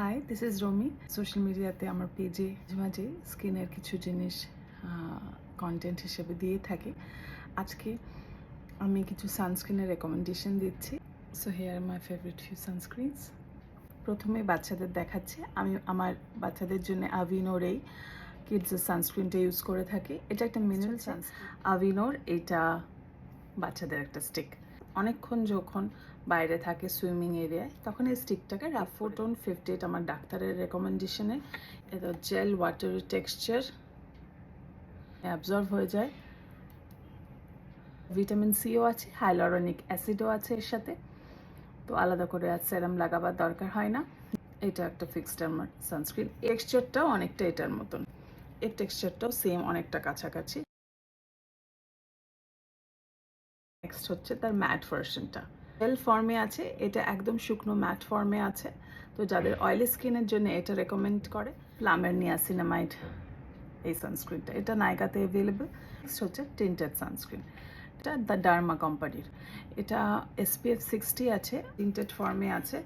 Hi this is Romi social মিডিয়াতে আমার পেজে মাঝে মাঝে স্কিনের কিছু জিনিস কন্টেন্ট হিসেবে দিয়ে থাকি। আজকে আমি কিছু সানস্ক্রিনের রেকমেন্ডেশন দিচ্ছি। So here my favourite few sunscreens প্রথমে বাচ্চাদের দেখাচ্ছে। আমি আমার বাচ্চাদের জন্য আভিনোর এই কিডসের সানস্ক্রিনটা ইউজ করে থাকি। এটা একটা মিনারেল সানস্ক্রিন আভিনোর এটা বাচ্চাদের একটা স্টিক অনেকক্ষণ যখন বাইরে থাকে সুইমিং এরিয়ায়, তখন এই স্টিকটাকে রাফোটন ফিফটি এইট আমার ডাক্তারের রেকমেন্ডেশনে এটা জেল ওয়াটার টেক্সচার অ্যাবজর্ব হয়ে যায়। ভিটামিন সিও আছে হাইলোরনিক অ্যাসিডও আছে এর সাথে। তো আলাদা করে আর সেরাম লাগাবার দরকার হয় না। এটা একটা ফিক্সড আমার সানস্ক্রিন টেক্সচারটাও অনেকটা এটার মতন। এর টেক্সচারটাও সেম অনেকটা কাছাকাছি। নেক্সট হচ্ছে তার ম্যাট ভার্সনটা। জেল ফর্মে আছে, এটা একদম শুকনো ম্যাট ফর্মে আছে। তো যাদের অয়েলি স্কিনের জন্য এটা রেকমেন্ড করে প্লামের নিয়া সিনেমাইড এই সানস্ক্রিনটা এটা নাইকাতে অ্যাভেলেবল নেক্সট হচ্ছে টিন্টেড সানস্ক্রিন এটা দ্য ডার্মা কোম্পানির এটা এসপিএফ সিক্সটি আছে টিন্টেড ফর্মে আছে।